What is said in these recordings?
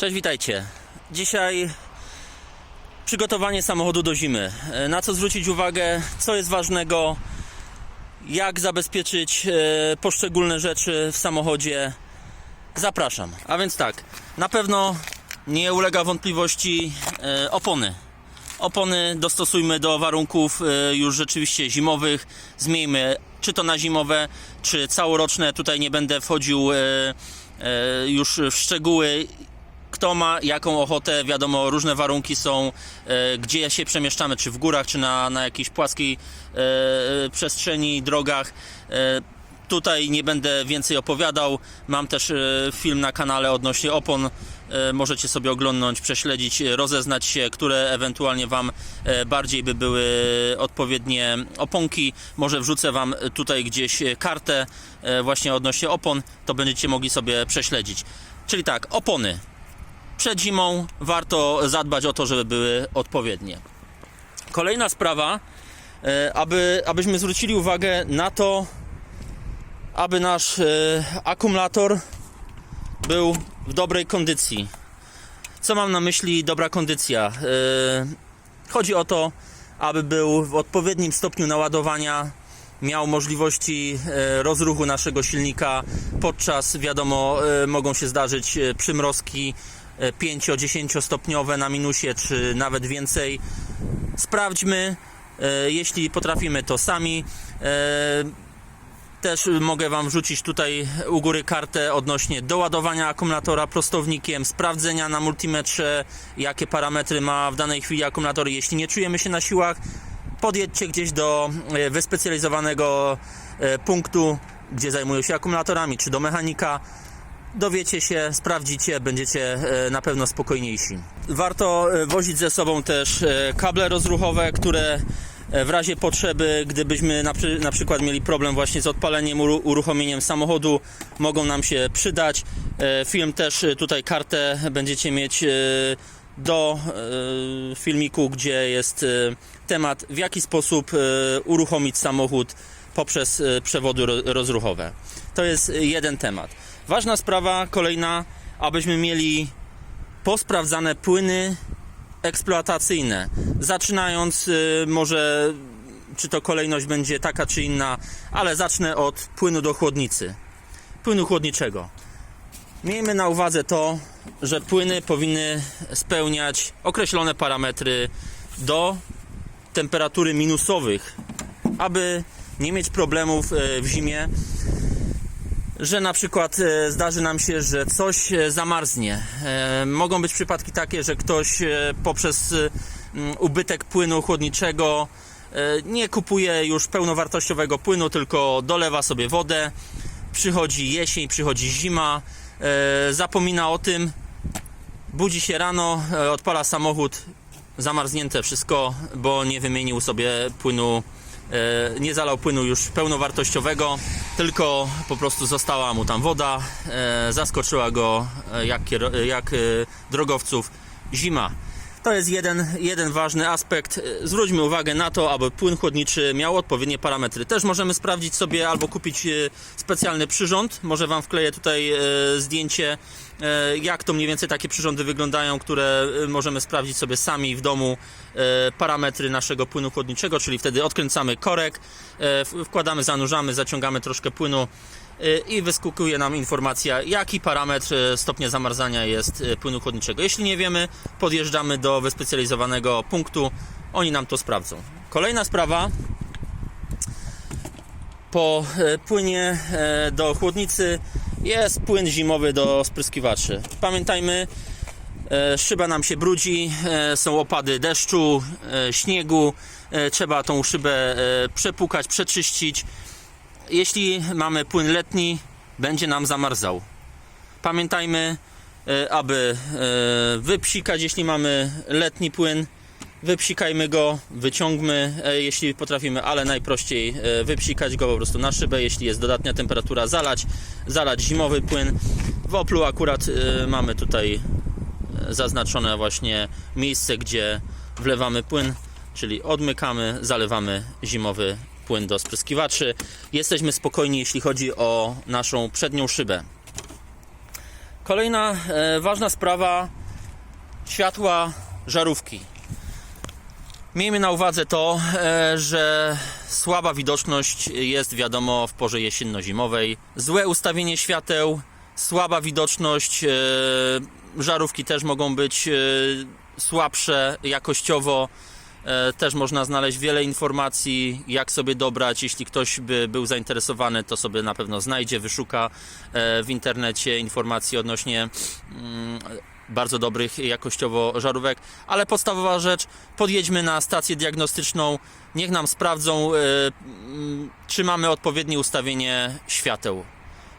Cześć, witajcie. Dzisiaj przygotowanie samochodu do zimy. E, Na co zwrócić uwagę, co jest ważnego, jak zabezpieczyć e, poszczególne rzeczy w samochodzie. Zapraszam. A więc tak, na pewno nie ulega wątpliwości e, opony. Opony dostosujmy do warunków już rzeczywiście zimowych. Zmieńmy czy to na zimowe, czy całoroczne. Tutaj nie będę wchodził już w szczegóły. Kto ma jaką ochotę, wiadomo, różne warunki są, e, gdzie się przemieszczamy, czy w górach, czy na, na jakiejś płaskiej e, przestrzeni, drogach. E, Tutaj nie będę więcej opowiadał. Mam też e, film na kanale odnośnie opon. E, Możecie sobie oglądnąć, prześledzić, e, rozeznać się, które ewentualnie Wam e, bardziej by były odpowiednie oponki. Może wrzucę Wam tutaj gdzieś e, kartę e, właśnie odnośnie opon, to będziecie mogli sobie prześledzić. Czyli tak, opony. Przed zimą warto zadbać o to, żeby były odpowiednie. Kolejna sprawa, e, aby, abyśmy zwrócili uwagę na to, aby nasz e, akumulator był w dobrej kondycji. Co mam na myśli dobra kondycja? E, chodzi o to, aby był w odpowiednim stopniu naładowania, miał możliwości rozruchu naszego silnika podczas, wiadomo, mogą się zdarzyć przymrozki 5-10 stopniowe na minusie, czy nawet więcej. Sprawdźmy, e, jeśli potrafimy to sami. E, też mogę Wam wrzucić tutaj u góry kartę odnośnie doładowania akumulatora prostownikiem, sprawdzenia na multimetrze, jakie parametry ma w danej chwili akumulator. Jeśli nie czujemy się na siłach, podjedźcie gdzieś do e, wyspecjalizowanego e, punktu, gdzie zajmują się akumulatorami, czy do mechanika. Dowiecie się, sprawdzicie, będziecie e, na pewno spokojniejsi. Warto e, wozić ze sobą też e, kable rozruchowe, które w razie potrzeby, gdybyśmy na, przy, na przykład mieli problem właśnie z odpaleniem, uru- uruchomieniem samochodu, mogą nam się przydać. Film też tutaj kartę będziecie mieć do filmiku, gdzie jest temat, w jaki sposób uruchomić samochód poprzez przewody ro- rozruchowe. To jest jeden temat. Ważna sprawa kolejna, abyśmy mieli posprawdzane płyny eksploatacyjne. Zaczynając, y, może czy to kolejność będzie taka czy inna, ale zacznę od płynu do chłodnicy. Płynu chłodniczego. Miejmy na uwadze to, że płyny powinny spełniać określone parametry do temperatury minusowych, aby nie mieć problemów e, w zimie, że na przykład e, zdarzy nam się, że coś e, zamarznie. E, Mogą być przypadki takie, że ktoś poprzez ubytek płynu chłodniczego nie kupuje już pełnowartościowego płynu, tylko dolewa sobie wodę. Przychodzi jesień, przychodzi zima, zapomina o tym, budzi się rano, odpala samochód, zamarznięte wszystko, bo nie wymienił sobie płynu, nie zalał płynu już pełnowartościowego, tylko po prostu została mu tam woda, e, zaskoczyła go e, jak, jak e, drogowców zima. To jest jeden, jeden ważny aspekt. Zwróćmy uwagę na to, aby płyn chłodniczy miał odpowiednie parametry. Też możemy sprawdzić sobie albo kupić e, specjalny przyrząd. Może Wam wkleję tutaj e, zdjęcie, e, jak to mniej więcej takie przyrządy wyglądają, które możemy sprawdzić sobie sami w domu parametry naszego płynu chłodniczego, czyli wtedy odkręcamy korek, wkładamy, zanurzamy, zaciągamy troszkę płynu i wyskakuje nam informacja, jaki parametr e, stopnia zamarzania jest e, płynu chłodniczego. Jeśli nie wiemy, podjeżdżamy do wyspecjalizowanego punktu, oni nam to sprawdzą. Kolejna sprawa, po e, płynie do chłodnicy jest płyn zimowy do spryskiwaczy. Pamiętajmy, szyba nam się brudzi, są opady deszczu, śniegu, trzeba tą szybę przepukać, przeczyścić. Jeśli mamy płyn letni, będzie nam zamarzał. Pamiętajmy, e, aby e, wypsikać, jeśli mamy letni płyn, wypsikajmy go, wyciągmy, e, jeśli potrafimy, ale najprościej wypsikać go po prostu na szybę, jeśli jest dodatnia temperatura, zalać, zalać zimowy płyn. W Oplu akurat mamy tutaj zaznaczone właśnie miejsce, gdzie wlewamy płyn, czyli odmykamy, zalewamy zimowy płyn do spryskiwaczy. Jesteśmy spokojni, jeśli chodzi o naszą przednią szybę. Kolejna e, ważna sprawa światła żarówki. Miejmy na uwadze to, e, że słaba widoczność jest wiadomo w porze jesienno-zimowej. Złe ustawienie świateł, słaba widoczność, e, żarówki też mogą być słabsze jakościowo. E, Też można znaleźć wiele informacji, jak sobie dobrać. Jeśli ktoś by był zainteresowany, to sobie na pewno znajdzie, wyszuka e, w internecie informacji odnośnie mm, bardzo dobrych jakościowo żarówek. Ale podstawowa rzecz, podjedźmy na stację diagnostyczną, niech nam sprawdzą, e, mm, czy mamy odpowiednie ustawienie świateł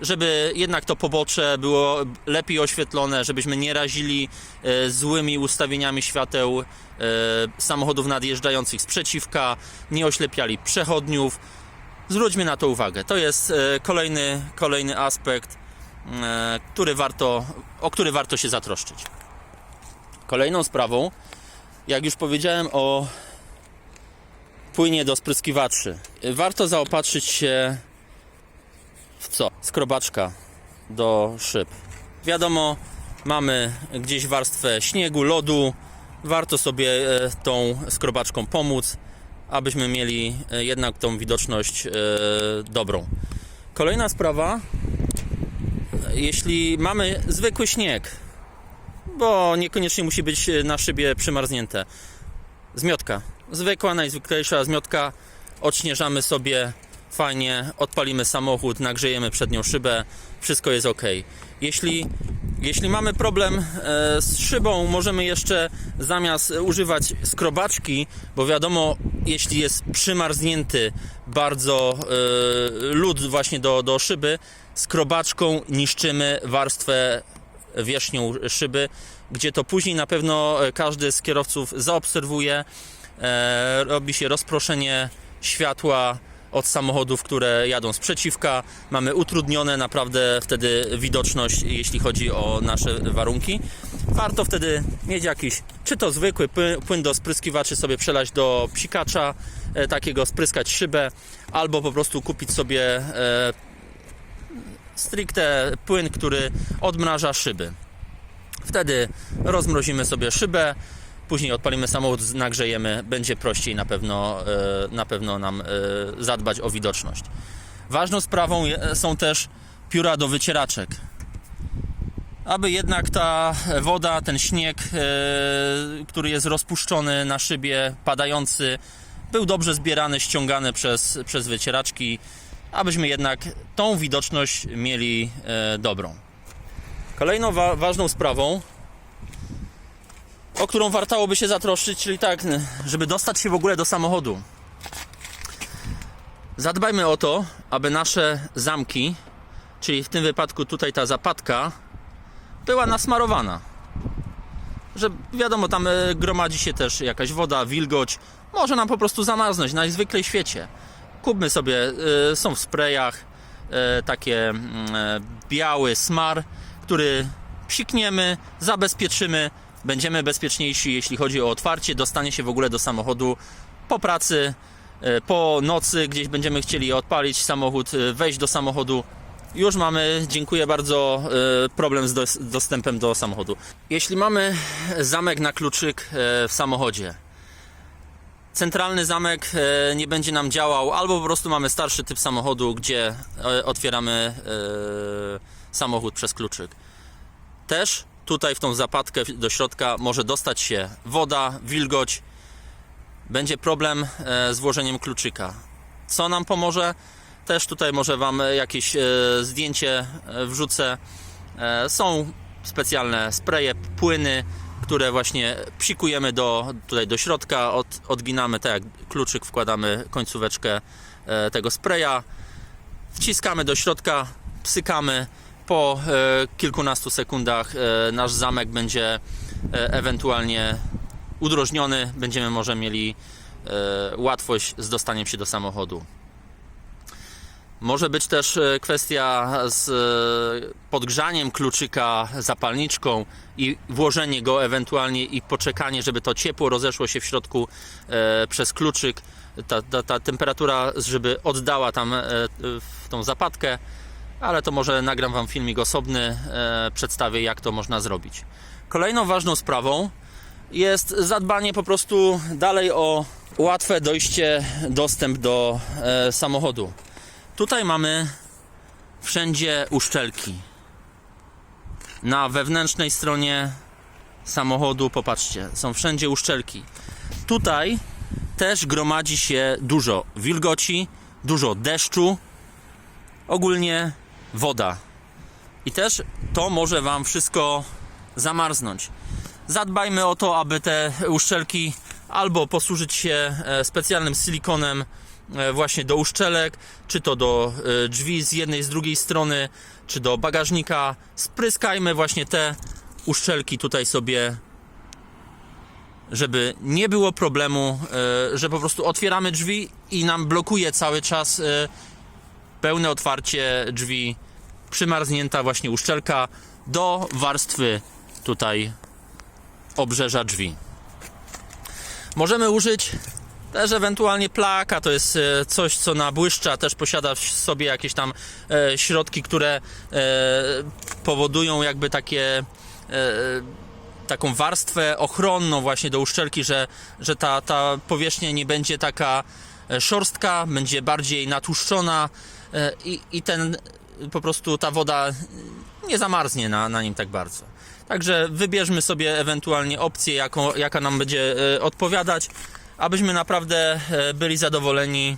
żeby jednak to pobocze było lepiej oświetlone, żebyśmy nie razili e, złymi ustawieniami świateł e, samochodów nadjeżdżających z przeciwka, nie oślepiali przechodniów. Zwróćmy na to uwagę. To jest e, kolejny, kolejny aspekt, który warto, o który warto się zatroszczyć. Kolejną sprawą, jak już powiedziałem o płynie do spryskiwaczy, warto zaopatrzyć się co? Skrobaczka do szyb. Wiadomo, mamy gdzieś warstwę śniegu, lodu. Warto sobie e, tą skrobaczką pomóc, abyśmy mieli e, jednak tą widoczność e, dobrą. Kolejna sprawa, jeśli mamy zwykły śnieg, bo niekoniecznie musi być na szybie przymarznięte. Zmiotka. Zwykła, najzwyklejsza zmiotka. Odśnieżamy sobie fajnie, odpalimy samochód, nagrzejemy przednią szybę, wszystko jest ok. Jeśli, jeśli mamy problem e, z szybą, możemy jeszcze zamiast używać skrobaczki, bo wiadomo, jeśli jest przymarznięty bardzo e, lód właśnie do, do szyby, skrobaczką niszczymy warstwę wierzchnią szyby, gdzie to później na pewno każdy z kierowców zaobserwuje. E, robi się rozproszenie światła od samochodów, które jadą z przeciwka. Mamy utrudnione naprawdę wtedy widoczność, jeśli chodzi o nasze warunki. Warto wtedy mieć jakiś, czy to zwykły płyn, do spryskiwaczy sobie przelać do psikacza, e, takiego spryskać szybę, albo po prostu kupić sobie e, stricte płyn, który odmraża szyby. Wtedy rozmrozimy sobie szybę, później odpalimy samochód, nagrzejemy, będzie prościej na pewno, e, na pewno nam e, zadbać o widoczność. Ważną sprawą są też pióra do wycieraczek. Aby jednak ta woda, ten śnieg, e, który jest rozpuszczony na szybie, padający, był dobrze zbierany, ściągany przez, przez wycieraczki, abyśmy jednak tą widoczność mieli dobrą. Kolejną wa- ważną sprawą o którą wartałoby się zatroszczyć, czyli tak, żeby dostać się w ogóle do samochodu. Zadbajmy o to, aby nasze zamki, czyli w tym wypadku tutaj ta zapadka, była nasmarowana. Że wiadomo, tam e, gromadzi się też jakaś woda, wilgoć, może nam po prostu zamarznąć najzwyklej w świecie. Kupmy sobie, e, są w sprayach e, takie mm, biały smar, który psikniemy, zabezpieczymy, będziemy bezpieczniejsi, jeśli chodzi o otwarcie, dostanie się w ogóle do samochodu po pracy, e, po nocy, gdzieś będziemy chcieli odpalić samochód, e, wejść do samochodu. Już mamy, dziękuję bardzo, e, problem z dos- dostępem do samochodu. Jeśli mamy zamek na kluczyk w samochodzie, centralny zamek nie będzie nam działał, albo po prostu mamy starszy typ samochodu, gdzie otwieramy samochód przez kluczyk. Też tutaj w tą zapadkę do środka może dostać się woda, wilgoć. Będzie problem e, z włożeniem kluczyka. Co nam pomoże? Też tutaj może Wam jakieś e, zdjęcie e, wrzucę. E, Są specjalne spreje, płyny, które właśnie psikujemy do, tutaj do środka, od, odginamy tak jak kluczyk, wkładamy końcóweczkę e, tego spraya, wciskamy do środka, psykamy. Po e, kilkunastu sekundach e, nasz zamek będzie e, ewentualnie udrożniony, będziemy może mieli łatwość z dostaniem się do samochodu. Może być też kwestia z podgrzaniem kluczyka zapalniczką i włożenie go ewentualnie i poczekanie, żeby to ciepło rozeszło się w środku przez kluczyk. Ta, ta, ta temperatura, żeby oddała tam tą zapadkę. Ale to może nagram Wam filmik osobny, e, przedstawię jak to można zrobić. Kolejną ważną sprawą jest zadbanie po prostu dalej o łatwe dojście, dostęp do e, samochodu. Tutaj mamy wszędzie uszczelki. Na wewnętrznej stronie samochodu, popatrzcie, są wszędzie uszczelki. Tutaj też gromadzi się dużo wilgoci, dużo deszczu, ogólnie woda. I też to może Wam wszystko zamarznąć. Zadbajmy o to, aby te uszczelki albo posłużyć się e, specjalnym silikonem e, właśnie do uszczelek, czy to do e, drzwi z jednej, z drugiej strony, czy do bagażnika. Spryskajmy właśnie te uszczelki tutaj sobie żeby nie było problemu, że po prostu otwieramy drzwi i nam blokuje cały czas pełne otwarcie drzwi, przymarznięta właśnie uszczelka do warstwy tutaj obrzeża drzwi. Możemy użyć też ewentualnie plaka, to jest e, coś, co nabłyszcza, też posiada w sobie jakieś tam e, środki, które e, powodują jakby takie taką warstwę ochronną właśnie do uszczelki, że, że ta, ta powierzchnia nie będzie taka szorstka, będzie bardziej natłuszczona i, i ten po prostu ta woda nie zamarznie na, na nim tak bardzo. Także wybierzmy sobie ewentualnie opcję, jaką, jaka nam będzie e, odpowiadać, abyśmy naprawdę e, byli zadowoleni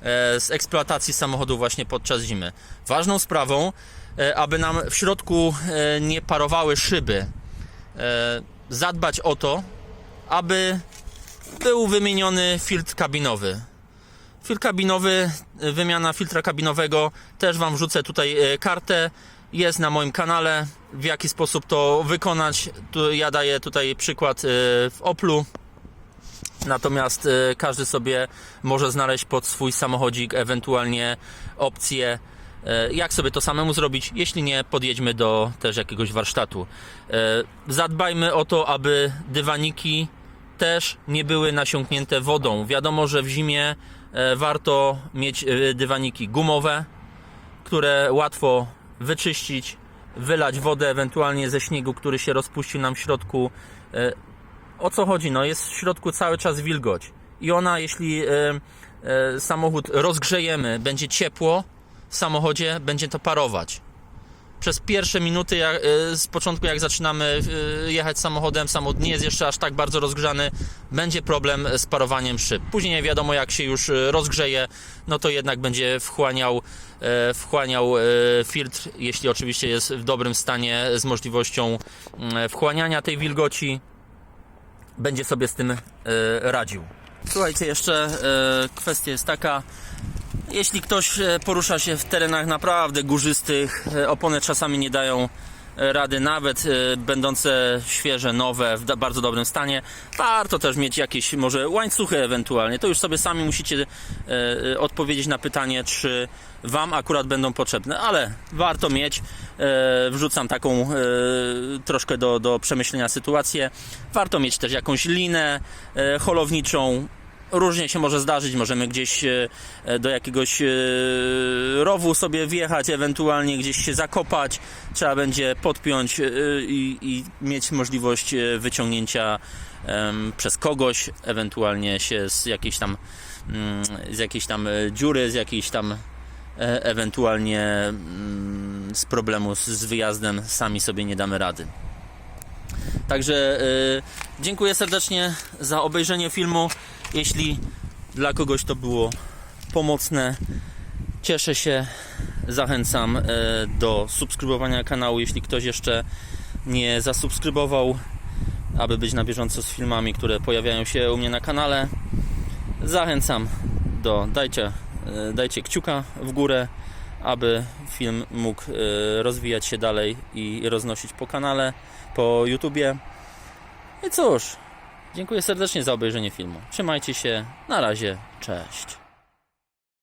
e, z eksploatacji samochodu właśnie podczas zimy. Ważną sprawą, aby nam w środku nie parowały szyby, zadbać o to, aby był wymieniony filtr kabinowy. Filtr kabinowy, e, wymiana filtra kabinowego, też Wam wrzucę tutaj e, kartę. Jest na moim kanale, w jaki sposób to wykonać. Tu ja daję tutaj przykład e, w Oplu. Natomiast każdy sobie może znaleźć pod swój samochodzik ewentualnie opcję, jak sobie to samemu zrobić. Jeśli nie, podjedźmy do też jakiegoś warsztatu. Zadbajmy o to, aby dywaniki też nie były nasiąknięte wodą. Wiadomo, że w zimie e, warto mieć e, dywaniki gumowe, które łatwo wyczyścić, wylać wodę ewentualnie ze śniegu, który się rozpuścił nam w środku. E, O co chodzi? No jest w środku cały czas wilgoć i ona, jeśli samochód rozgrzejemy, będzie ciepło w samochodzie, będzie to parować. Przez pierwsze minuty jak, e, z początku, jak zaczynamy e, jechać samochodem, samochód nie jest jeszcze aż tak bardzo rozgrzany, będzie problem z parowaniem szyb. Później nie wiadomo, jak się już e, rozgrzeje, no to jednak będzie wchłaniał, wchłaniał filtr, jeśli oczywiście jest w dobrym stanie z możliwością mm, wchłaniania tej wilgoci będzie sobie z tym radził. Słuchajcie, jeszcze kwestia jest taka, jeśli ktoś e, porusza się w terenach naprawdę górzystych, e, opony czasami nie dają e, rady, nawet będące świeże, nowe, w bardzo dobrym stanie, warto też mieć jakieś może łańcuchy ewentualnie. To już sobie sami musicie odpowiedzieć na pytanie, czy Wam akurat będą potrzebne, ale warto mieć. Wrzucam taką troszkę do, do przemyślenia sytuację. Warto mieć też jakąś linę holowniczą, Różnie się może zdarzyć, możemy gdzieś e, e, do jakiegoś e, rowu sobie wjechać, ewentualnie gdzieś się zakopać. Trzeba będzie podpiąć i, i mieć możliwość wyciągnięcia przez kogoś, ewentualnie się z jakiejś tam, mm, z jakiejś tam dziury, z jakiejś tam ewentualnie mm, z problemu z, wyjazdem sami sobie nie damy rady. Także dziękuję serdecznie za obejrzenie filmu. Jeśli dla kogoś to było pomocne, cieszę się. Zachęcam y, do subskrybowania kanału, jeśli ktoś jeszcze nie zasubskrybował, aby być na bieżąco z filmami, które pojawiają się u mnie na kanale. Zachęcam do dajcie, y, dajcie kciuka w górę, aby film mógł y, rozwijać się dalej i roznosić po kanale, po YouTubie. I cóż, dziękuję serdecznie za obejrzenie filmu. Trzymajcie się, na razie, cześć.